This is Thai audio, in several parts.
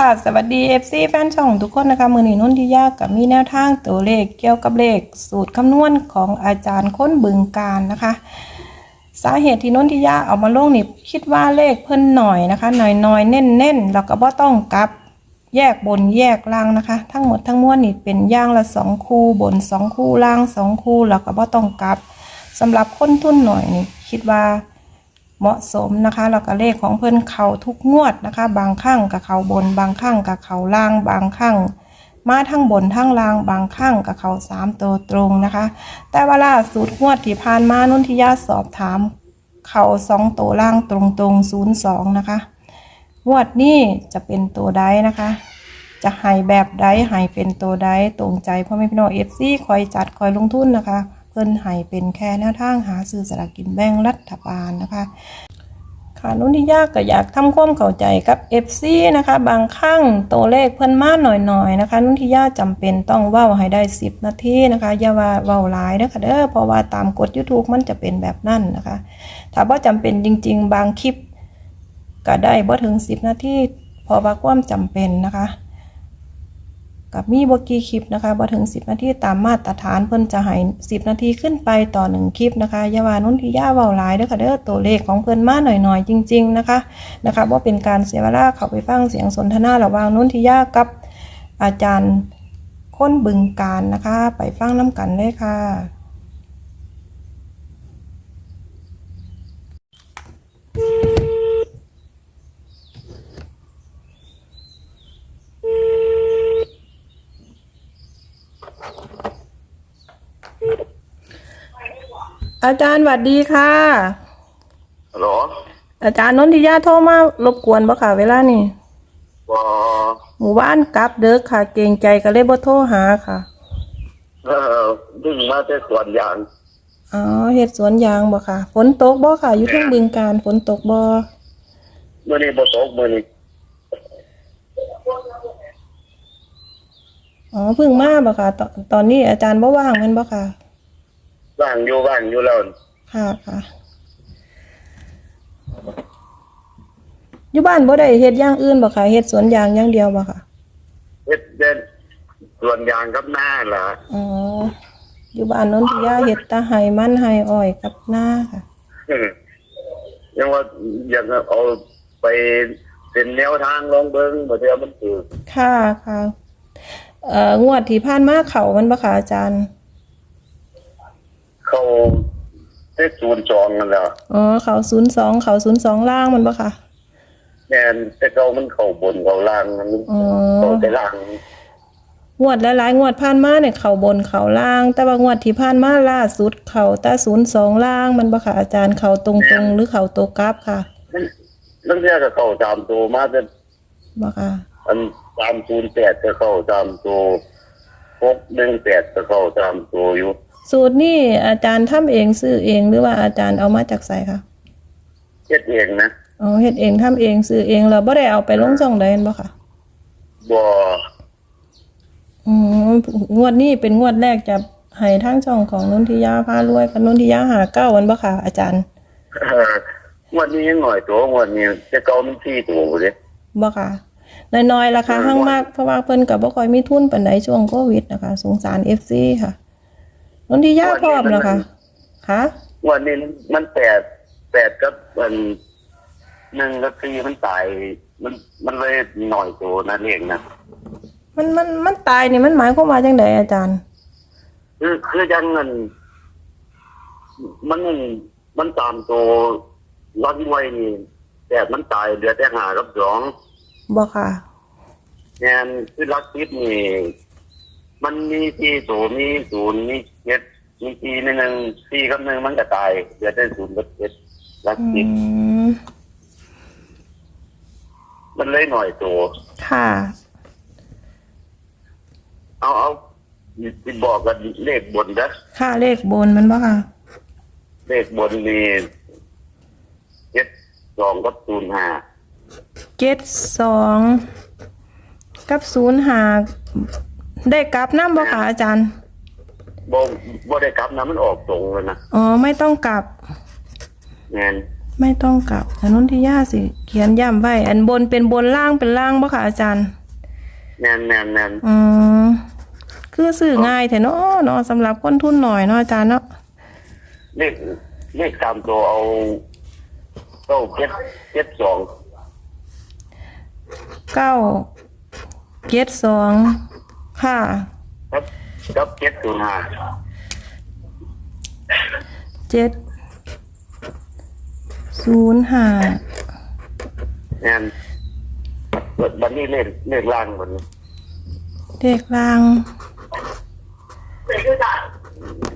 ค่ะ สวัสดี FC แฟนช่องทุกคนนะคะมือนีนุ่นที่ยากกับมีแนวทางตัวเลขเกี่ยวกับเลข สูตรคำนวณของอาจารย์ค้นบึงการนะคะ สาเหตุที่นุ่นที่ยาเอามาลงนี่คิดว่าเลขเพิ่นหน่อยนะคะ หน่อยหน่อยเน้นเน้นแล้วก็บ่ต้องกลับแยกบนแยกล่างนะคะ ทั้งหมดทั้งมวลนี่เป็นย่างละสองคู่บนสองคู่ล่างสองคู่แล้วก็บ่ต้องกลับสำหรับคนทุนหน่อยนี่คิดว่า เหมาะสมนะคะแล้วก็เลขของเพิ่นเขาทุกงวดนะคะ บางข้างกับเขาบน บางข้างกับเขาล่าง บางข้างมาทั้งบนทั้งล่างบางข้างกับเขาสามตัวตรงนะคะ แต่ว่าล่าสุดงวดที่ผ่านมานุ่นทิยาสอบถาม เขาสองตัวล่างตรงตรงศูนย์สองนะคะงวดนี้จะเป็นตัวใดนะคะ จะให้แบบใดให้เป็นตัวใดตรงใจพ่อแม่พี่น้องเอฟซีคอยจัดคอยลงทุนนะคะ เพิ่นให้เป็นแค่แนวทางหาซื้อสลากกินแบ่งรัฐบาลนะคะค่ะนุ่นที่ยากก็อยากทำความเข้าใจกับ FC นะคะ บางครั้งตัวเลขเพิ่นมากหน่อยๆนะคะ นุ่นที่ยากจำเป็นต้องเว้าให้ได้ 10 นาทีนะคะ อย่าว่าเว้าหลายเด้อค่ะเด้อเพราะว่าตามกฎ YouTube มันจะเป็นแบบนั้นนะคะ ถ้าบ่าจำเป็นจริง ๆ บางคลิปก็ได้บ่ถึง 10 นาทีเพราะว่าความจำเป็นนะคะ กับมีบกี่คลิปนะคะบ่ถึง 10 นาทีตามมาตรฐานเพิ่นจะให้10 นาทีขึ้นไปต่อ 1 คลิปนะคะยาวานุ่นที่ย่าเว้าหลายเด้อค่ะเด้อตัวเลขของเพิ่นมาหน่อยๆ จริง ๆ นะคะนะคะบ่เป็นการเสียเวลาเข้าไปฟังเสียงสนทนาระหว่างนุ่นที่ย่ากับอาจารย์ค้นบึงการนะคะ ไปฟังน้ำกันเลยค่ะ อาจารย์สวัสดีค่ะ ฮัลโหล อาจารย์นนทิยาโทรมารบกวนบ่ค่ะ เวลานี่บอหมู่บ้านกลับเด้อค่ะ เกรงใจก็เลยบ่โทรหาค่ะ เออดึงมาแต่ส่วนยาง อ๋อเฮ็ดสวนยางบ่ค่ะ ฝนตกบ่ค่ะ อยู่เทางบึงการฝนตกบ่เมื่อนี้บ่ตกเมื่อนี้อ๋อเพิ่งมาบ่ค่ะ ตอนตอนนี้อาจารย์บ่ว่างแม่นบ่ค่ะ ว่างอยู่ว่างอยู่แล้วค่ะค่ะอยู่บ้านบ่ได้เฮ็ดอย่างอื่นบ่ค่ะเฮ็ดสวนยางอย่างเดียวบ่ค่ะเฮ็ดเด่นส่วนยางกับหน้าล่ะอ๋ออยู่บ้านนนทิยาเฮ็ดแตาไห้มันไห้อ้อยกับหน้าค่ะเออยังว่าอยากเอาไปเป็นแนวทางลองเบิ่งบ่เทื่อมันถูกค่ะค่ะเอ่องวดที่ผ่านมาเขามันบ่ค่ะอาจารย์ เข้าได้ศูนย์จองนั่นแหละอ๋อเขาศูนย์สองเขาศูนย์สองล่างมันบ่ค่ะแม่นแต่เก่ามันเข้าบนเข้าล่างมันอ๋อเข้าแต่ล่างงวดหลายๆงวดผ่านมาเนี่ยเขาบนเขาล่าง แต่ว่างวดที่ผ่านมาล่าสุดเขาแต่ศูนย์สองล่างมันบ่ค่ะอาจารย์เขาตรงๆ หรือเขาตัวกราฟค่ะมันนั่นเรียกก็เข้าตามตัวมาแต่บ่ค่ะอันตามศูนย์แปดก็เข้าตามตัวหกหนึ่งแปดก็เข้าตามตัวอยู่ สูตรนี่อาจารย์ทำเองซื้อเองหรือว่าอาจารย์เอามาจากไสคะเฮ็ดเองนะอ๋อเฮ็ดเองทำเองซื้อเองแล้วบ่ได้เอาไปลงช่องใดแม่นบ่ค่ะบ่อืมงวดนี้เป็นงวดแรกจะให้ทั้งช่องของนนทิยาพารวยกับนนทิยาหาเก้าวันบ่ค่ะ อาจารย์เอ่อวันนี้ยังหน่อยตัววันนี้จะเก่ามันที่ตัวเลยบ่ค่ะน้อยๆราคาห้างมากเพราะว่าเพิ่นก็บ่ค่อยมีทุนปานใดช่วงโควิดนะคะ สงสาร FC ค่ะ นนทิยาพร้อมแล้วค่ะค่ะวันนี้มันแปดแปดกับมันหนึ่งกับสี่มันตาย มันมันเลยหน่อยตัวนั่นเองนะมันมันมันตายนี่มันหมายความว่าจังไดอาจารย์ คือคือยังเงินมันมันตามตัวรักไว้นี่แต่มันตายเหลือแต่หากับสองบ่ค่ะงานคือรักทิพย์นี่ มันมีที่ศูนย์มีศูนย์มี เจ็ดมีที่หนึ่งที่กับหนึ่งมันก็ตายเหลือแต่ศูนย์กับเจ็ดรักอืทิพย์มมันเลยหน่อยตัว ค่ะ เอาเอาที่บอกกันเลขบนนะค่าเลขบนมันบ่ค่ะเลขบนนี่เจ็ดสองกับศูนย์ห้าเจ็ดสองกับศูนย์หาได้กลับน้ำบ่ค่ะอาจารย์ บ่บ่ได้กลับนะมันออกตรงเลยนะอ๋อไม่ต้องกลับงานไม่ต้องกลับแต่นนทิยาสิ เขียนย้ำไว้ อันบนเป็นบนล่างเป็นล่างบ่ค่ะอาจารย์แม่นแม่นแม่นอืมคือสื่อง่ายแต่เนาะเนาะสำหรับคนทุนหน่อยเนาะอาจารย์เนาะเลขเลขตามตัวเอาเก้าเจ็ดเจ็ดสองเก้าเจ็ดสองค่ะครับ ครับเจ็ดศูนย์ห้าเจ็ดศูนย์ห้าแม่นบันนี้เลขเลขล่างบันนี้เด็กลาง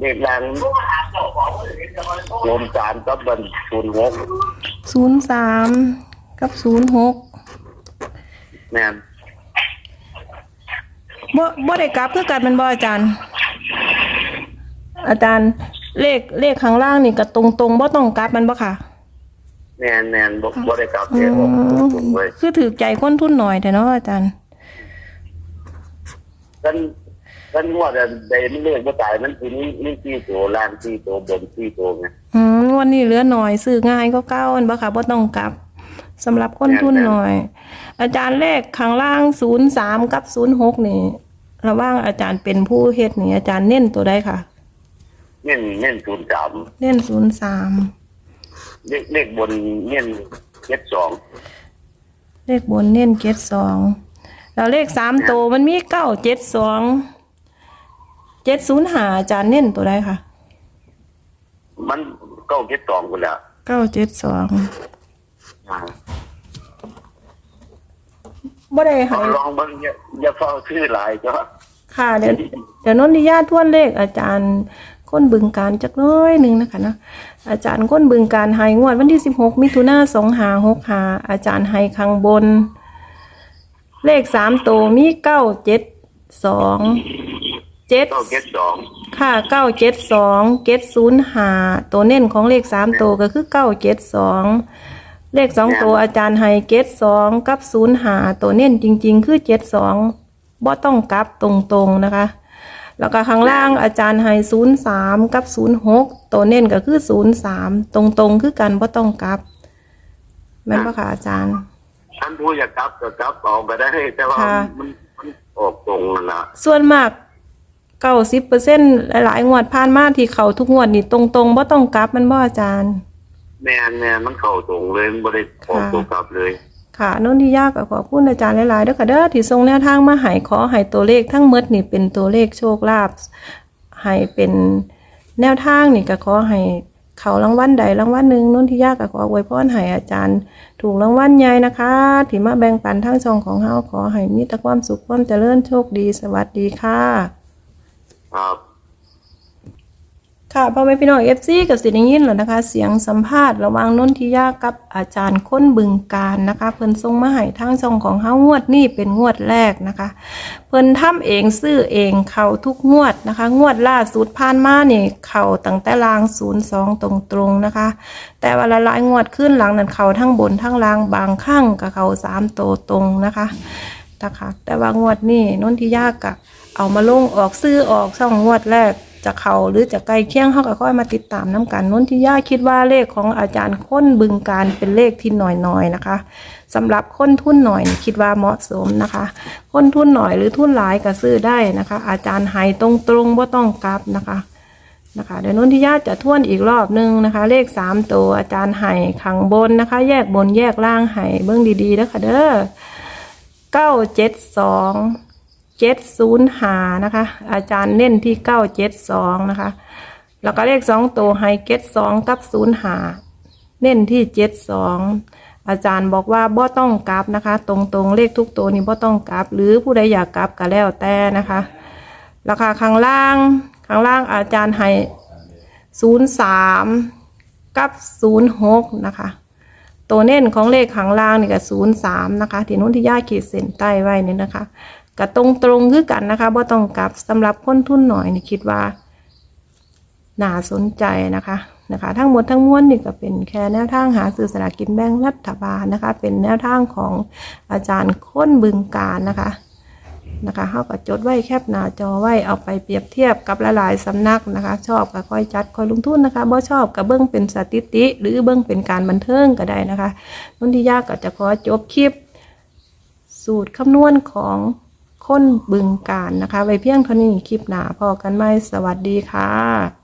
เลขล่างรวมสามกับบันศูนย์หกศูนย์สามกับศูนย์หกแม่น บ่บ่ได้กลับคือกันแมันบ่อาจารย์ อาจารย์เลขเลขข้างล่างนี่ก็ตรงตรงๆบ่ต้องกลับแมันบ่ค่ะแม่นแม่นบ่บ่ได้กลับอืเองออกมตรงๆเลยคือถือใจคนทุนหน่อยแต่เนาะอาจารย์กันกันงวดอะใดมันเลขบ่ตายมันสิมีมีสี่ตัวล่างสี่ตัวบนสี่ตัวไงอืมวันนี้เหลือหน่อยซื้อง่ายก็เก้าอันบ่ค่ะบ่ต้องกลับ สำหรับคนทุนหน่อย อาจารย์เลขข้างล่างศูนย์สามกับศูนย์หกนี่ระหว่างอาจารย์เป็นผู้เฮ็ดนี่อาจารย์เน้นตัวใดค่ะ เน้นเน้นศูนย์สามเน้นศูนย์สามเลขเลขบนเน้นเจ็ดสองเลขบนเน้นเจ็ดสองแล้วเลขสามตัวมันมีเก้าเจ็ดสองเจ็ดศูนย์หาอาจารย์เน้นตัวใดค่ะ มันเก้าเจ็ดสองคนละเก้าเจ็ดสอง อ่าบ่ได้เอาให้ลองเบิ่งอย่าอย่าเฝ้าชื่อหลายจ้ะค่ะเดี๋ยวเดี๋ยวนนทิยาทวนเลขอาจารย์ก้นบึงการจักน้อยหนึ่งนะคะเนาะอาจารย์ก้นบึงการให้งวดวันที่สิบหกมิถุนาสองหาหกหาอาจารย์ให้ข้างบน เลขสามตัวมีเก้าเจ็ดสองเจ็ดเก้าเจ็ดสองค่ะเก้าเจ็ดสองเจ็ดศูนย์หาตัวเน้นของเลขสามตัวก็คือเก้าเจ็ดสอง เลขสองตัวอาจารย์ให้เจ็ดสองกับศูนย์หาตัวเน้นจริง ๆ คือเจ็ดสองบ่ต้องกลับตรงๆนะคะ แล้วก็ข้างล่างอาจารย์ให้ศูนย์สามกับศูนย์หกตัวเน้นก็คือศูนย์สามตรงๆ คือกันบ่ต้องกลับแม่นปะคะอาจารย์ท่านผู้อยากกลับก็กลับเอาก็ได้แต่ว่าค่ะมันมันออกตรงนั่นละส่วนมากเก้าสิบเปอร์เซ็นหลายๆงวดผ่านมาที่เขาทุกงวดนี่ตรงๆบ่ต้องกลับแมันบ่อาจารย์ แม่นแม่นมันเข้าตรงเลยมันบ่ได้ออกตัวกลับเลย ค่ะนนที่ยากก็ขอบคุณอาจารย์หลายๆเด้อค่ะเด้อที่ส่งแนวทางมาให้ขอให้ตัวเลขทั้งหมดนี่เป็นตัวเลขโชคลาภให้เป็นแนวทางนี่ก็ขอให้เขารางวัลใดรางวัลหนึ่งนนที่ยากก็ขออวยพรให้อาจารย์ ถูกรางวัลใหญ่นะคะ ที่มาแบ่งปันทั้งช่องของเฮาขอให้มีแต่ความสุขความเจริญโชคดีสวัสดีค่ะ ครับ ค่ะพ่อแม่พี่น้องเอฟซีกับสิได้ยินแล้วนะคะ เสียงสัมภาษณ์ระหว่างนนทิยากับอาจารย์ค้นบึงการนะคะ เพิ่นส่งมาให้ทางช่องของเฮางวดนี่เป็นงวดแรกนะคะ เพิ่นทำเองซื้อเองเข้าทุกงวดนะคะ งวดล่าสุดผ่านมาเนี่ยเข้าตั้งแต่ลาง02ตรงๆนะคะ แต่ว่าหลายงวดขึ้นหลังนั้นเข้าทั้งบนทั้งล่างบางครั้งก็เข้าสามโตตรงนะคะนะคะ แต่ว่างวดนี้นนทิยากะเอามาลงออกซื้อออกช่องงวดแรก จะเขาหรือจะใกล้เคียงเขาก็ค่อยมาติดตามน้กันนนทิยาคิดว่าเลขของอาจารย์ค้นบึงการเป็นเลขที่หน่อยๆนะคะสำหรับค้นทุนหน่อยคิดว่าเหมาะสมนะคะค้นทุนหน่อยหรือทุนหลายก็ซื้อได้นะคะ อาจารย์ให้ตรงๆว่าต้องกลับนะคะนะคะเดี๋ยวนนทิยาจะทวนอีกรอบนึงนะคะ เลขสามตัวอาจารย์ให้ขังบนนะคะ แยกบนแยกล่างให้เบื้องดีๆนะคะเด้อเก้าเจ็ดสอง เจ็ดศูนย์หานะคะ อาจารย์เน้นที่เก้าเจ็ดสองนะคะ แล้วก็เลขสองตัวไฮเก็ตสองกับศูนย์หาเน้นที่เจ็ดสองอาจารย์บอกว่าบ่ต้องกลับนะคะ ตรงๆเลขทุกตัวนี้บ่ต้องกลับ หรือผู้ใดอยากกลับก็แล้วแต่นะคะราคาข้างล่างข้างล่างอาจารย์ให้ศูนย์สามกับศูนย์หกนะคะ ตัวเน้นของเลขข้างล่างนี่ก็ศูนย์สามนะคะ ที่นุ่นที่ย่าขีดเส้นใต้ไว้นี่นะคะ กับตรงตรงคือกันนะคะบ่ต้องกับสำหรับคนทุนหน่อยนี่คิดว่าน่าสนใจนะคะนะคะ ทั้งหมดทั้งมวลนี่ก็เป็นแค่แนวทางหาซื้อสลากกินแบ่งรัฐบาลนะคะ เป็นแนวทางของอาจารย์ค้นบึงการนะคะนะคะเขาก็จดไว้แคบหน้าจอไว้เอาไปเปรียบเทียบกับละลายๆสำนักนะคะ ชอบก็ค่อยจัดค่อยลงทุนนะคะบ่ชอบก็เบื้องเป็นสถิติ หรือเบื้องเป็นการบันเทิงก็ได้นะคะนุ่นที่ยากก็จะขอจบคลิป สูตรคำนวณของ ค้นบึงการนะคะ ไว้เพียงเท่านี้คลิปหนาพอกันไหมสวัสดีค่ะ